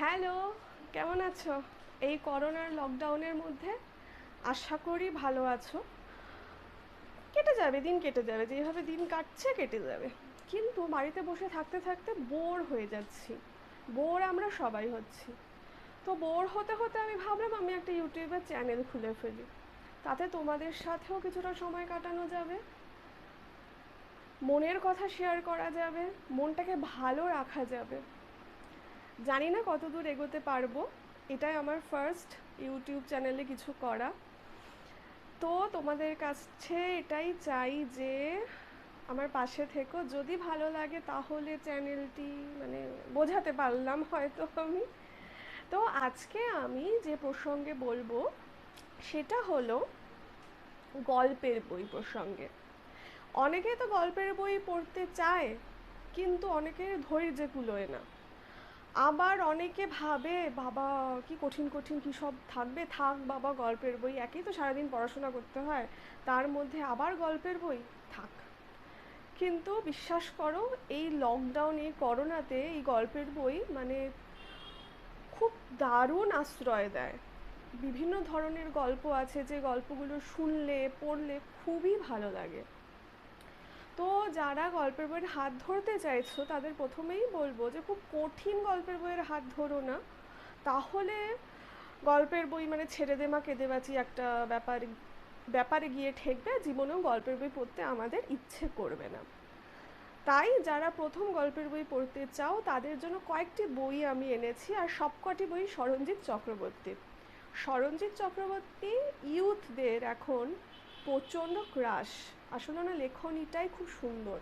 Hello, কেমন আছো? এই করোনার লকডাউনের মধ্যে আশা করি ভালো আছো। কেটে যাবে, দিন কেটে যাবে, যেভাবে দিন কাটছে কেটে যাবে। কিন্তু বাড়িতে বসে থাকতে থাকতে বোর হয়ে যাচ্ছি। বোর আমরা সবাই হচ্ছি। তো বোর হতে হতে আমি ভাবলাম আমি একটা ইউটিউবের চ্যানেল খুলে ফেলি। তাতে তোমাদের সাথেও কিছুটা সময় কাটানো যাবে। মনের কথা শেয়ার করা যাবে। মনটাকে ভালো রাখা যাবে। জানি না কত দূর এগোতে পারব। এটাই আমার ফার্স্ট ইউটিউব চ্যানেলে কিছু করা। তো তোমাদের কাছে এটাই চাই যে, আমার পাশে থেকো। যদি ভালো লাগে তাহলে চ্যানেলটি মানে বোঝাতে পারলাম হয়তো আমি। তো আজকে আমি যে প্রসঙ্গে বলব, সেটা হলো গল্পের বই প্রসঙ্গে। অনেকে তো গল্পের বই পড়তে চায়, কিন্তু অনেকের ধৈর্য কুলোয় না। আবার অনেকে ভাবে, বাবা, কি কঠিন কঠিন, কী সব থাকবে? থাক, বাবা, গল্পের বই। একই তো সারাদিন পড়াশোনা করতে হয়। তার মধ্যে আবার গল্পের বই? থাক। কিন্তু বিশ্বাস করো, এই লকডাউনে করোনাতে এই গল্পের বই মানে খুব দারুণ আশ্রয় দেয়। বিভিন্ন ধরনের গল্প আছে, যে গল্পগুলো শুনলে, পড়লে খুবই ভালো লাগে। তো যারা গল্পের বইয়ের হাত ধরতে চাইছো, তাদের প্রথমেই বলব যে খুব কঠিন গল্পের বইয়ের হাত ধরো না। তাহলে গল্পের বই মানে ছেড়ে দে মা, কেঁদে বাঁচি একটা ব্যাপার, ব্যাপারে গিয়ে ঠেকবে, জীবনেও গল্পের বই পড়তে আমাদের ইচ্ছে করবে না। তাই যারা প্রথম গল্পের বই পড়তে চাও, তাদের জন্য কয়েকটি বই আমি এনেছি, আর সবকটি বই সরঞ্জিৎ চক্রবর্তী। সরঞ্জিৎ চক্রবর্তী ইউথদের এখন প্রচণ্ড ক্রাশ আসলে ওনার লেখনীটাই খুব সুন্দর।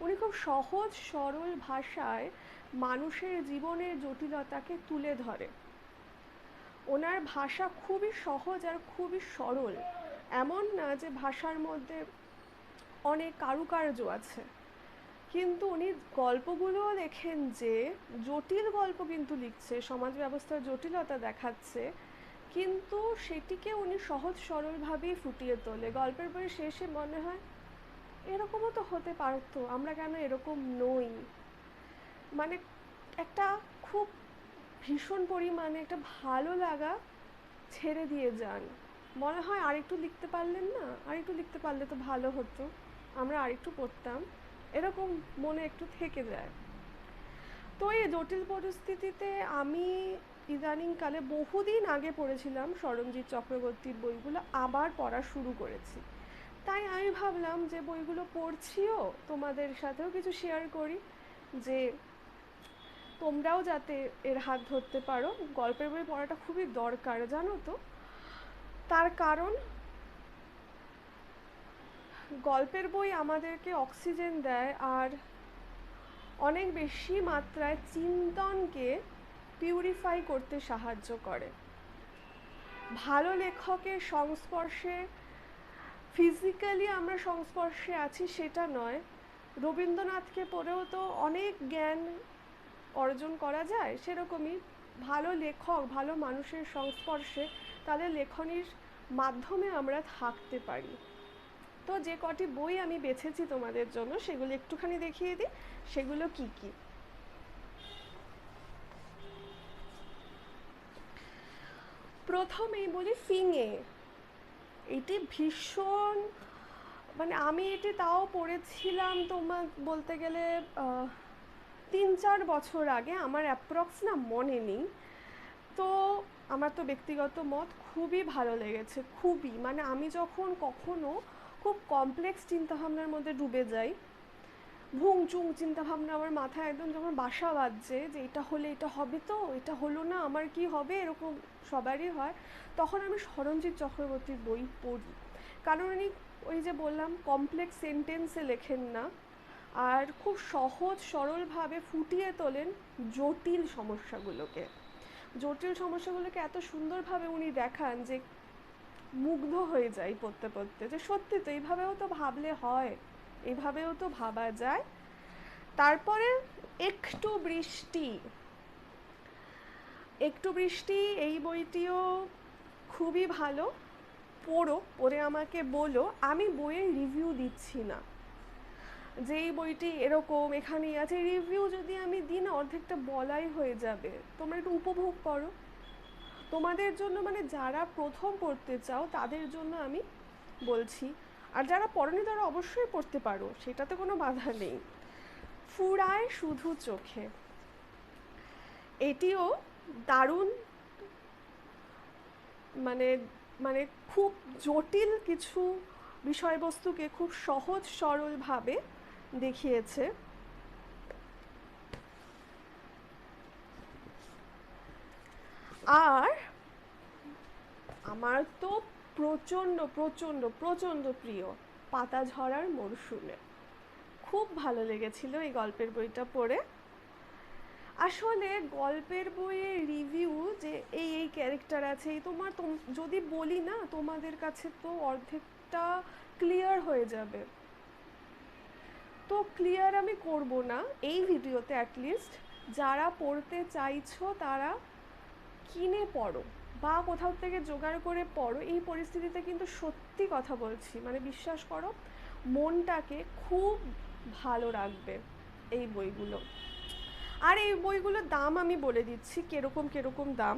উনি খুব সহজ, সরল ভাষায় মানুষের জীবনের জটিলতাকে তুলে ধরে। ওনার ভাষা খুবই সহজ আর খুবই সরল। এমন না যে ভাষার মধ্যে অনেক কারুকার্য আছে। কিন্তু উনি গল্পগুলোও লেখেন যে, জটিল গল্প কিন্তু লিখছে, সমাজ ব্যবস্থার জটিলতা দেখাচ্ছে। কিন্তু সেটিকে উনি সহজ সরলভাবেই ফুটিয়ে তোলে। গল্পের বই শেষে মনে হয়, এরকমও তো হতে পারতো, আমরা কেন এরকম নই? মানে একটা খুব ভীষণ পরিমাণে একটা ভালো লাগা ছেড়ে দিয়ে যান। মনে হয় আরেকটু লিখতে পারলেন না, আরেকটু লিখতে পারলে তো ভালো হতো, আমরা আরেকটু পড়তাম। এরকম মনে একটু থেকে যায়। তো এই জটিল পরিস্থিতিতে আমি ইদানিংকালে বহুদিন আগে পড়েছিলাম সরঞ্জিৎ চক্রবর্তীর বইগুলো, আবার পড়া শুরু করেছি। তাই আমি ভাবলাম যে বইগুলো পড়ছিও, তোমাদের সাথেও কিছু শেয়ার করি, যে তোমরাও যাতে এর হাত ধরতে পারো। গল্পের বই পড়াটা খুবই দরকার, জানো তো? তার কারণ, গল্পের বই আমাদেরকে অক্সিজেন দেয় আর অনেক বেশি মাত্রায় চিন্তনকে পিউরিফাই করতে সাহায্য করে। ভালো লেখকের সংস্পর্শে ফিজিক্যালি আমরা সংস্পর্শে আছি সেটা নয়। রবীন্দ্রনাথকে পড়েও তো অনেক জ্ঞান অর্জন করা যায়, সেরকমই ভালো লেখক, ভালো মানুষের সংস্পর্শে তাদের লেখনির মাধ্যমে আমরা থাকতে পারি। তো যে কটি বই আমি বেছেছি তোমাদের জন্য, সেগুলো একটুখানি দেখিয়ে দিই, সেগুলো কি কি? প্রথমেই বলি ফিঙে এটি ভীষণ মানে আমি এটি তাও পড়েছিলাম তোমার বলতে গেলে তিন চার বছর আগে, আমার অ্যাপ্রক্স না মনে নেই। তো আমার তো ব্যক্তিগত মত খুবই ভালো লেগেছে, খুবই। মানে আমি যখন কখনো খুব কমপ্লেক্স চিন্তাভাবনার মধ্যে ডুবে যাই ভুংচুং চিন্তাভাবনা আমার মাথায় একদম যখন বাসা বাজছে যে এটা হলে এটা হবে তো, এটা হলো না, আমার কি হবে, এরকম সবারই হয়, তখন আমি সরঞ্জিৎ চক্রবর্তীর বই পড়ি। কারণ উনি ওই যে বললাম কমপ্লেক্স সেন্টেন্সে লেখেন না, আর খুব সহজ, সরলভাবে ফুটিয়ে তোলেন জটিল সমস্যাগুলোকে। জটিল সমস্যাগুলোকে এত সুন্দরভাবে উনি দেখান যে মুগ্ধ হয়ে যাই পড়তে পড়তে, যে সত্যি তো এইভাবেও তো ভাবলে হয় এভাবেও তো ভাবা যায়। তারপরে একটু বৃষ্টি। একটু বৃষ্টি, এই বইটিও খুবই ভালো। পড়ো, পড়ে আমাকে বলো। আমি বইয়ের রিভিউ দিচ্ছি না। যে এই বইটি এরকম এখানেই আছে রিভিউ যদি আমি দিই না, অর্ধেকটা বলাই হয়ে যাবে। তোমরা একটু উপভোগ করো। তোমাদের জন্য মানে যারা প্রথম পড়তে চাও, তাদের জন্য আমি বলছি। আর যারা পড়নি, তারা অবশ্যই পড়তে পারো। সেটাতে কোনো বাধা নেই। ফুরায় শুধু চোখে। এটিও দারুণ মানে মানে খুব জটিল কিছু বিষয়বস্তুকে খুব সহজ সরলভাবে দেখিয়েছে। আর আমার তো প্রচণ্ড প্রচণ্ড প্রচণ্ড প্রিয় পাতা ঝরার মরশুমে। খুব ভালো লেগেছিল এই গল্পের বইটা পড়ে। আসলে গল্পের বইয়ে রিভিউ যে এই এই ক্যারেক্টার আছে, এই তোমার তোম- যদি বলি না, তোমাদের কাছে তো অর্ধেকটা ক্লিয়ার হয়ে যাবে। তো ক্লিয়ার আমি করব না এই ভিডিওতে অ্যাটলিস্ট যারা পড়তে চাইছো তারা কিনে পড়ো বা কোথাও থেকে জোগাড় করে পড়ো। এই পরিস্থিতিতে কিন্তু সত্যি কথা বলছি মানে বিশ্বাস করো, মনটাকে খুব ভালো রাখবে এই বইগুলো। আর এই বইগুলোর দাম আমি বলে দিচ্ছি, কীরকম কীরকম দাম?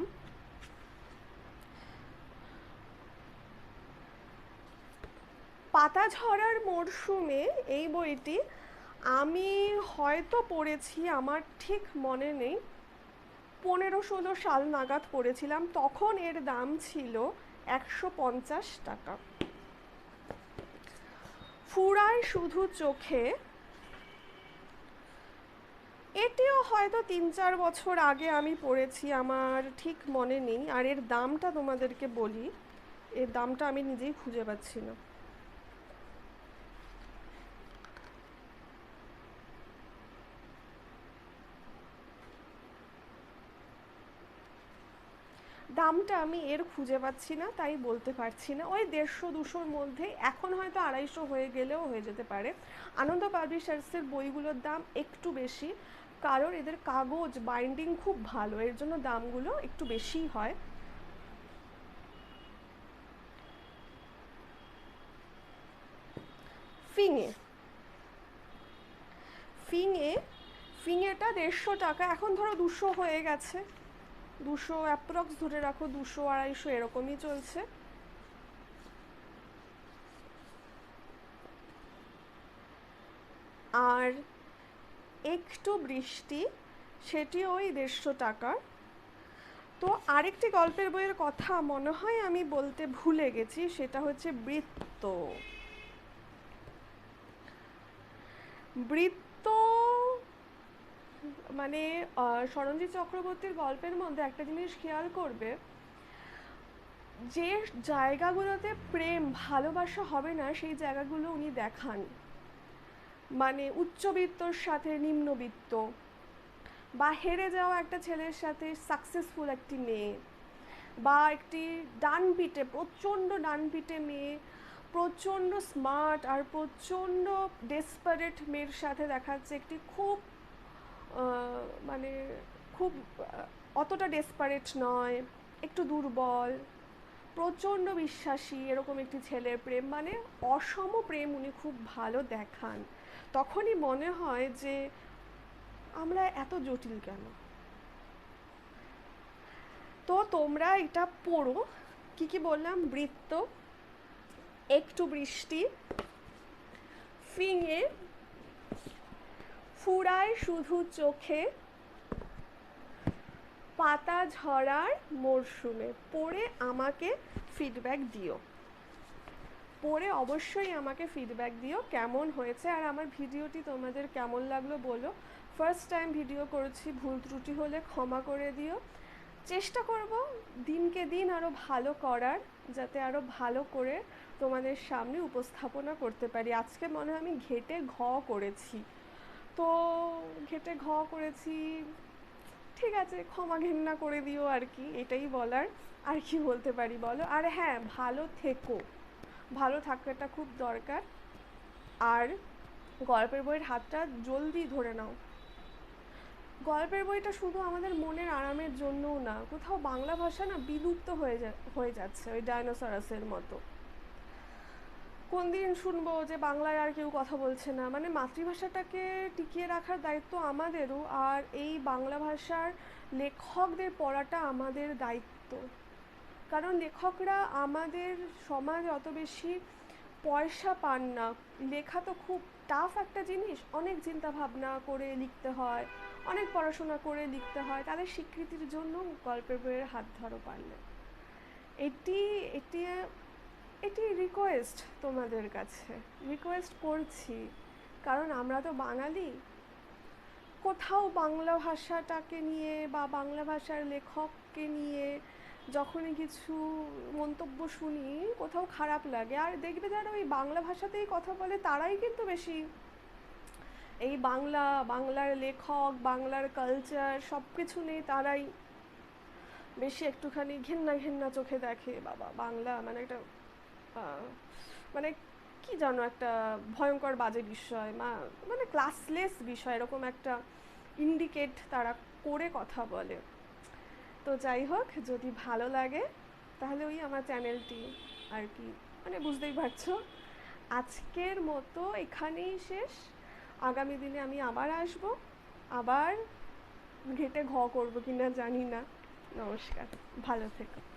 পাতা ঝরার মরশুমে এই বইটি আমি হয়তো পড়েছি, আমার ঠিক মনে নেই। পনেরো ষোলো সাল নাগাদ পড়েছিলাম, তখন এর দাম ছিল একশো পঞ্চাশ টাকা। ফুরায় শুধু চোখে এটিও হয়তো তিন চার বছর আগে আমি পড়েছি, আমার ঠিক মনে নেই। আর এর দামটা তোমাদেরকে বলি, এর দামটা আমি নিজেই খুঁজে পাচ্ছি না। দামটা আমি এর খুঁজে পাচ্ছি না, তাই বলতে পারছি না। ওই দেড়শো দুশোর মধ্যে এখন হয়তো আড়াইশো হয়ে গেলেও হয়ে যেতে পারে। আনন্দ পাবলিশার্সের বইগুলোর দাম একটু বেশি। কারণ এদের কাগজ বাইন্ডিং খুব ভালো, এর জন্য দামগুলো একটু বেশিই হয়। ফিঙে। ফিঙে, ফিঙেটা দেড়শো টাকা, এখন ধরো দুশো হয়ে গেছে। দুশো অ্যাপ্রক্স ধরে রাখো, দুশো আড়াইশো এরকমই চলছে। আর একটু বৃষ্টি, সেটি ওই দেড়শো টাকার। তো আরেকটি গল্পের বইয়ের কথা মনে হয় আমি বলতে ভুলে গেছি, সেটা হচ্ছে বৃত্ত। বৃত্ত মানে সরঞ্জিৎ চক্রবর্তীর গল্পের মধ্যে একটা জিনিস খেয়াল করবে, যে জায়গাগুলোতে প্রেম, ভালোবাসা হবে না, সেই জায়গাগুলো উনি দেখান। মানে উচ্চবিত্তর সাথে নিম্নবিত্ত। বা হেরে যাওয়া একটা ছেলের সাথে সাকসেসফুল একটি মেয়ে। বা একটি ডানপিটে, প্রচণ্ড ডানপিটে মেয়ে, প্রচণ্ড স্মার্ট আর প্রচণ্ড ডেসপারেট মেয়ের সাথে দেখাচ্ছে একটি খুব মানে খুব অতটা ডেসপারেট নয়, একটু দুর্বল, প্রচণ্ড বিশ্বাসী এরকম একটি ছেলের প্রেম মানে অসম প্রেম উনি খুব ভালো দেখান। তখনই মনে হয় যে আমরা এত জটিল কেন? তো তোমরা এটা পড়ো। কি কি বললাম? বৃত্ত, একটু বৃষ্টি, ফিঙে, ফুরায় শুধু চোখে, পাতা ঝরার মরশুমে। পড়ে আমাকে ফিডব্যাক দিও। পড়ে অবশ্যই আমাকে ফিডব্যাক দিও কেমন হয়েছে আর আমার ভিডিওটি তোমাদের কেমন লাগল বলো। ফার্স্ট টাইম ভিডিও করেছি, ভুল ত্রুটি হলে ক্ষমা করে দিও। চেষ্টা করব দিনকে দিন আরও ভালো করার, যাতে আরও ভালো করে তোমাদের সামনে উপস্থাপনা করতে পারি। আজকে মনে হয় আমি ঘেটে ঘ করেছি। তো ঘেটে ঘ করেছি, ঠিক আছে, ক্ষমা ঘেন্না করে দিও আর কি, এটাই বলার। আর কি বলতে পারি বলো? আর হ্যাঁ ভালো থেকো। ভালো থাকাটা খুব দরকার। আর গল্পের বইয়ের হাতটা জলদি ধরে নাও। গল্পের বইটা শুধু আমাদের মনের আরামের জন্যও না, কোথাও বাংলা ভাষা না বিলুপ্ত হয়ে যা হয়ে যাচ্ছে ওই ডাইনোসরাসের মতো। কোন দিন শুনব যে বাংলায় আর কেউ কথা বলছে না। মানে মাতৃভাষাটাকে টিকিয়ে রাখার দায়িত্ব আমাদেরও, আর এই বাংলা ভাষার লেখকদের পড়াটা আমাদের দায়িত্ব। কারণ লেখকরা আমাদের সমাজে অত বেশি পয়সা পান না। লেখা তো খুব টাফ একটা জিনিস। অনেক চিন্তা ভাবনা করে লিখতে হয়, অনেক পড়াশোনা করে লিখতে হয়, তাদের স্বীকৃতির জন্য গল্পের বইয়ের হাত ধরো পারলে। এটি এটি এটি রিকোয়েস্ট তোমাদের কাছে। রিকোয়েস্ট করছি। কারণ আমরা তো বাঙালি। কোথাও বাংলা ভাষাটাকে নিয়ে বা বাংলা ভাষার লেখককে নিয়ে যখনই কিছু মন্তব্য শুনি, কোথাও খারাপ লাগে, আর দেখবে যারা ওই বাংলা ভাষাতেই কথা বলে, তারাই কিন্তু বেশি এই বাংলা, বাংলার লেখক, বাংলার কালচার সব কিছু নেই তারাই বেশি একটুখানি ঘেন্না ঘেন্না চোখে দেখে। বাবা, বাংলা মানে একটা মানে কি জানো একটা ভয়ঙ্কর বাজে বিষয়। মা মানে ক্লাসলেস বিষয়, এরকম একটা ইন্ডিকেট তারা করে কথা বলে। তো যাই হোক, যদি ভালো লাগে, তাহলে ওই আমার চ্যানেলটি আর কি। মানে বুঝতেই পারছ। আজকের মতো এখানেই শেষ। আগামী দিনে আমি আবার আসব। আবার ঘেটে ঘ করব কিনা জানি না। নমস্কার। ভালো থেকো।